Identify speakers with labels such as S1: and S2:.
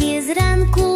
S1: Wszystkie z ranku.